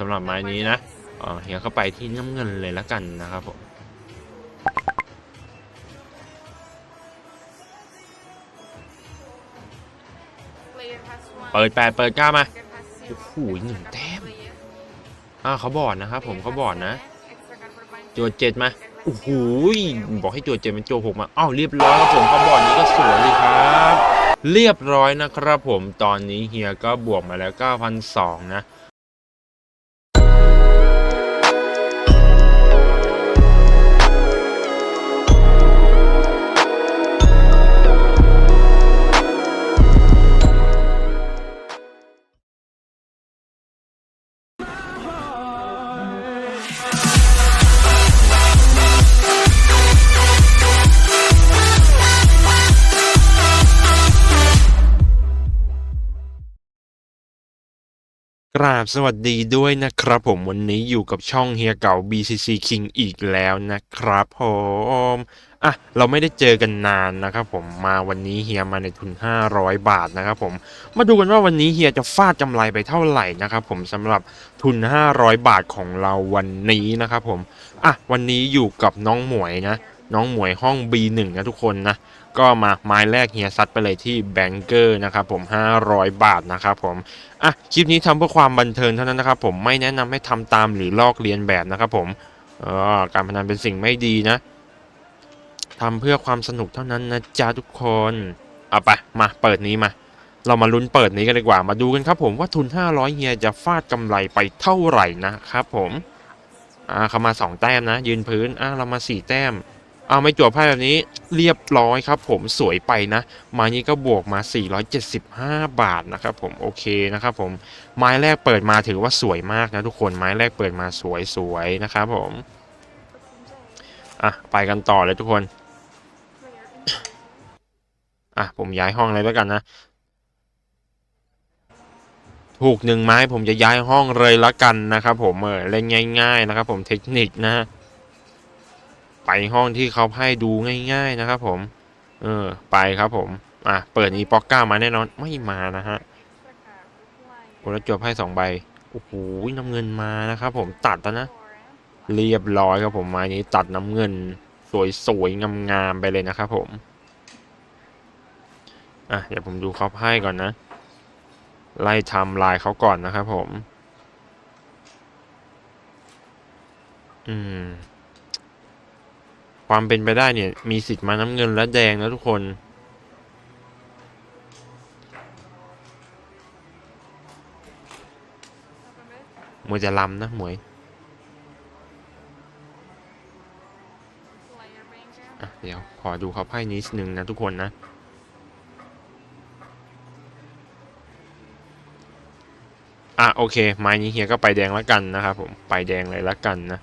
สำหรับไม้นี้นะเออเฮียก็ไปที่น้ำเงินเลยละกันนะครับผมเปิดแปดเปิดเก้ามาโอ้โหหนึ่งแต้มอ่าเขาบอดนะครับผมเขาบอดนะโจทย์เจ็ดมาโอ้โหบอกให้โจทย์เจ็ดเป็นโจหกมาอ้าวเรียบร้อยครับผมเขาบอดนี้ก็สวยเลยครับ เรียบร้อยนะครับผมตอนนี้เฮียก็บวกมาแล้ว9,200นะ กราบสวัสดีด้วยนะครับผมวันนี้อยู่กับช่องเฮียเก่า BCC King อีกแล้วนะครับผมอะเราไม่ได้เจอกันนานนะครับผมมาวันนี้เฮียมาในทุน 500 บาทนะครับผมมาดูกันว่าวันนี้เฮียจะฟาดกำไรไปเท่าไหร่นะครับผมสำหรับทุน 500 บาทของเราวันนี้นะครับผมอะวันนี้อยู่กับน้องหมวยนะ น้องหมวยห้อง B1 นะทุกคนนะ ก็มาไม้แรกเฮียซัดไปเลยที่แบงเกอร์นะครับผม 500 บาทนะครับผมอะคลิปนี้ทำเพื่อความบันเทิงเท่านั้นนะครับผมไม่แนะนำให้ทำตามหรือลอกเลียนแบบนะครับผมเออการพนันเป็นสิ่งไม่ดีนะทำเพื่อความสนุกเท่านั้นนะจ๊ะทุกคนเอาไปมาเปิดนี้มา เรามาลุ้นเปิดนี้กันดีกว่ามาดูกันครับผมว่าทุน 500 เฮียจะฟาดกำไรไปเท่าไหร่นะครับผมอ่าเขามา 2 แต้มนะ ยืนพื้นอ่าเรามา 4 แต้ม เอาไม่จวบไพ่แบบนี้เรียบร้อยครับ ผมสวยไปนะไม้นี้ก็บวกมา 475 บาทนะครับผมโอเคนะครับผมไม้แรกเปิดมาถือว่าสวยมากนะทุกคนไม้แรกเปิดมาสวยๆนะครับผมอะไปกันต่อเลยทุกคนอะผมย้ายห้องเลยแล้วกันนะ ถูกหนึ่งไม้ผมจะย้ายห้องเลยละกันนะครับผมเออเล่นง่าย ๆ นะครับผมเทคนิคนะ ไปห้องที่เขาให้ดูง่าย ๆนะครับผม เออ ไปครับผม อะ เปิดนี้ป๊อกเก้ามาแน่นอน ไม่มานะฮะโอ้แล้วจบให้สองใบ โอ้โหน้ำเงินมานะครับผม ตัดแล้วนะ เรียบร้อยครับผมม้นี้ตัดน้ำเงิน สวยๆ งามๆ ไปเลยนะครับผม อะ เดี๋ยวผมดูเขาให้ก่อนนะ ไล่ไทำลายเขาก่อนนะครับผม อืม ความเป็นไปได้เนี่ย มีสิทธิ์มาน้ำเงินและแดงนะทุกคน มวยจะลำนะมวยเดี๋ยว ขอดูเขาไพ่นิดนึงนะทุกคนนะ อะ โอเค ไม้นี้เฮียก็ไปแดงแล้วกันนะครับผม ไปแดงเลยแล้วกันนะ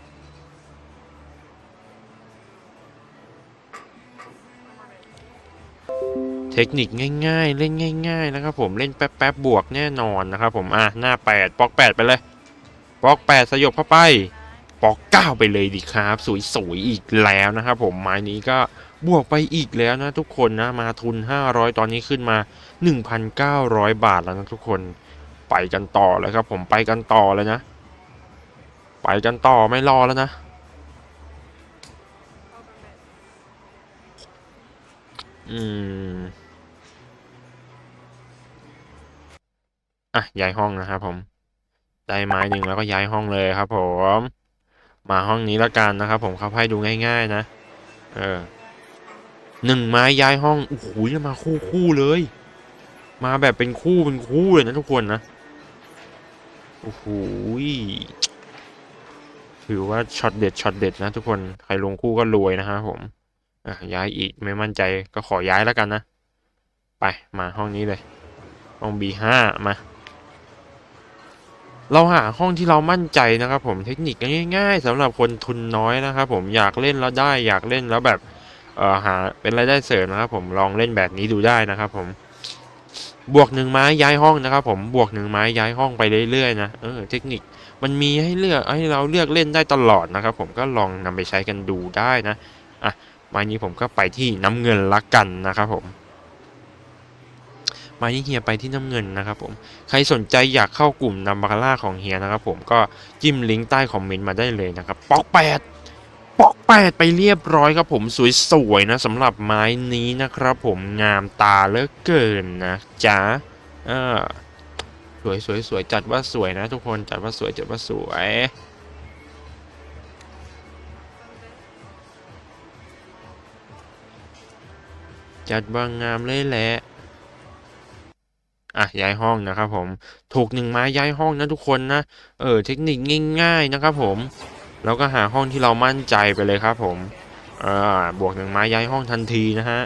เทคนิคง่าย ๆ เล่นง่าย ๆ นะครับผมเล่นแป๊บๆบวกแน่นอนนะครับผมอะหน้าแปดปอกแปดไปเลยปอกแปดสยบเข้าไปปอกเก้าไปเลยดีครับ สวยๆอีกแล้วนะครับผมไม้นี้ก็บวกไปอีกแล้วนะทุกคนนะมาทุน 500 ตอนนี้ขึ้นมา 1,900 บาทแล้วนะทุกคนไปกันต่อเลยครับผมไปกันต่อเลยนะ ไปกันต่อไม่รอแล้วนะ อืม อะ ย้ายห้องนะครับผม ได้ไม้หนึ่งแล้วก็ย้ายห้องเลยครับผม มาห้องนี้ละกันนะครับผมเขาให้ดูง่ายๆนะ เออ หนึ่งไม้ย้ายห้อง โอ้โหจะมาคู่คู่เลย มาแบบเป็นคู่เป็นคู่เลยนะทุกคนนะ โอ้โหถือว่าช็อตเด็ดช็อตเด็ดนะทุกคน ใครลงคู่ก็รวยนะครับผม อะย้ายอีกไม่มั่นใจก็ขอย้ายแล้วกันนะ ไปมาห้องนี้เลย ห้อง B5 มา เราหาห้องที่เรามั่นใจนะครับผมเทคนิคง่าย ๆสำหรับคนทุนน้อยนะครับผมอยากเล่นแล้วได้อยากเล่นแล้วแบบเอ่อหาเป็นรายได้เสริมนะครับผมลองเล่นแบบนี้ดูได้นะครับผมบวกหนึ่งไม้ย้ายห้องนะครับผมบวกหนึ่งไม้ย้ายห้องไปเรื่อยๆนะเออเทคนิคมันมีให้เลือกให้เราเลือกเล่นได้ตลอดนะครับผมก็ลองนำไปใช้กันดูได้นะอะ ไม้นี้ผมก็ไปที่น้ำเงินละกันนะครับผมไมาที่เฮียไปที่น้ำเงินนะครับผมใครสนใจอยากเข้ากลุ่มนัมบาคาร่าของเฮียนะครับผมก็จิ้มลิงก์ใต้คอมเมนต์มาได้เลยนะครับป๊อกแปดป๊อกแปดไปเรียบร้อยครับผมสวยๆนะสำหรับไม้นี้นะครับผมงามตาเหลือเกินนะจ๊ะเออสวยสวยสวยจัดว่าสวยนะทุกคนจัดว่าสวยจัดว่าสวย จัดว่างามเลยแหละอะย้ายห้องนะครับผมถูกหนึ่งไม้ย้ายห้องนะทุกคนนะเออเทคนิคง่ายๆนะครับผมแล้วก็หาห้องที่เรามั่นใจไปเลยครับผมอ่าบวกหนึ่งไม้ย้ายห้องทันทีนะฮะ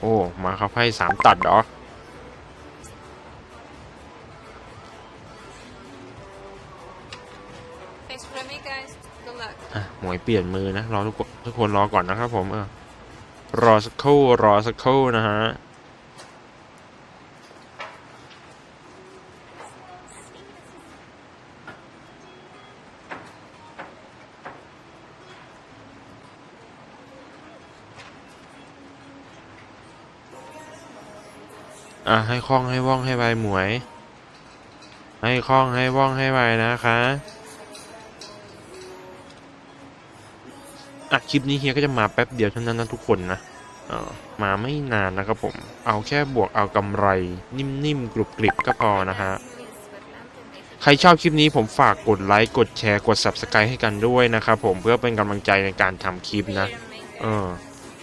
โอ้มาครับให้สามตัดเหรอ Thanks for me, guys. Good luck. อะหมวยเปลี่ยนมือนะรอทุกคนทุกคนรอก่อนนะครับผมเออ รอสักครู่รอสักครู่นะฮะอะให้คล่องให้ว่องให้ไวหมวย ให้คล่องให้ว่องให้ไวนะคะ อะคลิปนี้เฮียก็จะมาแป๊บเดียวเท่านั้นนะทุกคนนะเออมาไม่นานนะครับผม เอาแค่บวกเอากำไร นิ่มๆกรุบกริบก็พอนะฮะ ใครชอบคลิปนี้ผมฝากกดไลค์กดแชร์กด Subscribe ให้กันด้วยนะครับผมเพื่อเป็นกำลังใจในการทำคลิปนะ เออ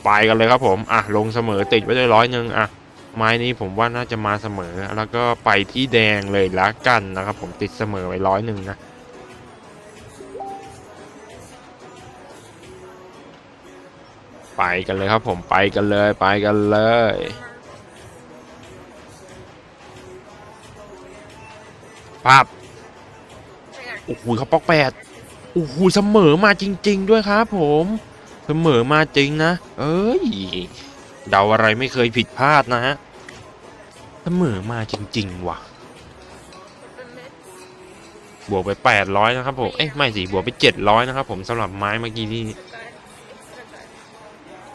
ไปกันเลยครับผม อะ ลงเสมอติดไว้ได้ร้อยหนึ่งอะ ไม้นี้ผมว่าน่าจะมาเสมอ แล้วก็ไปที่แดงเลยละกันนะครับผมติดเสมอไว้ร้อยหนึ่งนะ ไปกันเลยครับผมไปกันเลยไปกันเลยภาพโอ้โหเขาปอกแปดโอ้โหเสมอมาจริง ๆ ด้วยครับผมเสมอมาจริงนะ เอ้ยเดาอะไรไม่เคยผิดพลาดนะฮะเสมอมาจริง ๆ ว่ะ บวกไป 800 นะครับผม เอ้ยไม่สิบวกไป 700 นะครับผมสำหรับไม้เมื่อกี้ที่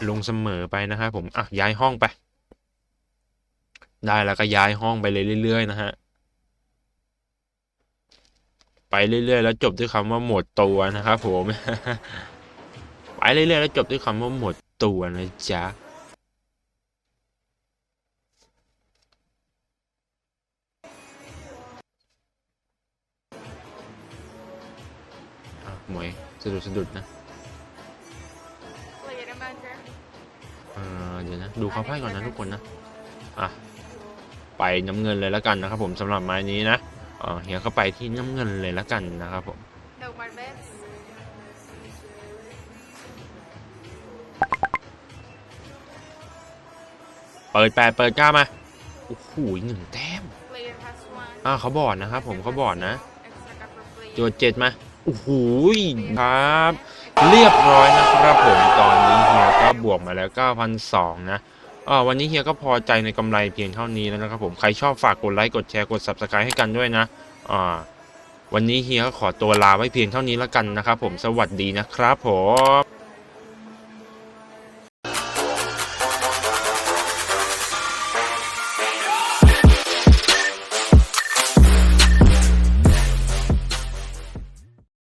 ลงเสมอไปนะครับผม อะ ย้ายห้องไป ได้แล้วก็ย้ายห้องไปเลยเรื่อย ๆ นะฮะ ไปเรื่อย ๆ แล้วจบด้วยคำว่าหมดตัวนะครับผม ไปเรื่อยๆแล้วจบด้วยคำว่าหมดตัวนะจ๊ะอะหมวยสะดุดสะดุดนะ เออเดี๋ยวนะ ดูเขาไพ่ก่อนนะทุกคนนะ อะ ไปน้ำเงินเลยแล้วกันนะครับผมสำหรับไม้นี้นะเออเฮียก็ไปที่น้ำเงินเลยแล้วกันนะครับผม No more bets. เปิดแปดเปิดเก้ามา โอ้โหหนึ่งแต้ม Player has one. อ่าเขาบอดนะครับผมเขาบอดนะ Extra for player. โจทย์เจ็ดมา โอ้โหครับ เรียบร้อยนะครับผมตอนนี้เฮียก็บวกมาแล้ว9,002นะอ่าวันนี้เฮียก็พอใจในกำไรเพียงเท่านี้แล้วนะครับผมใครชอบฝากกดไลค์กดแชร์กด Subscribe ให้กันด้วยนะอ่าวันนี้เฮียก็ขอตัวลาไว้เพียงเท่านี้แล้วกันนะครับผมสวัสดีนะครับผม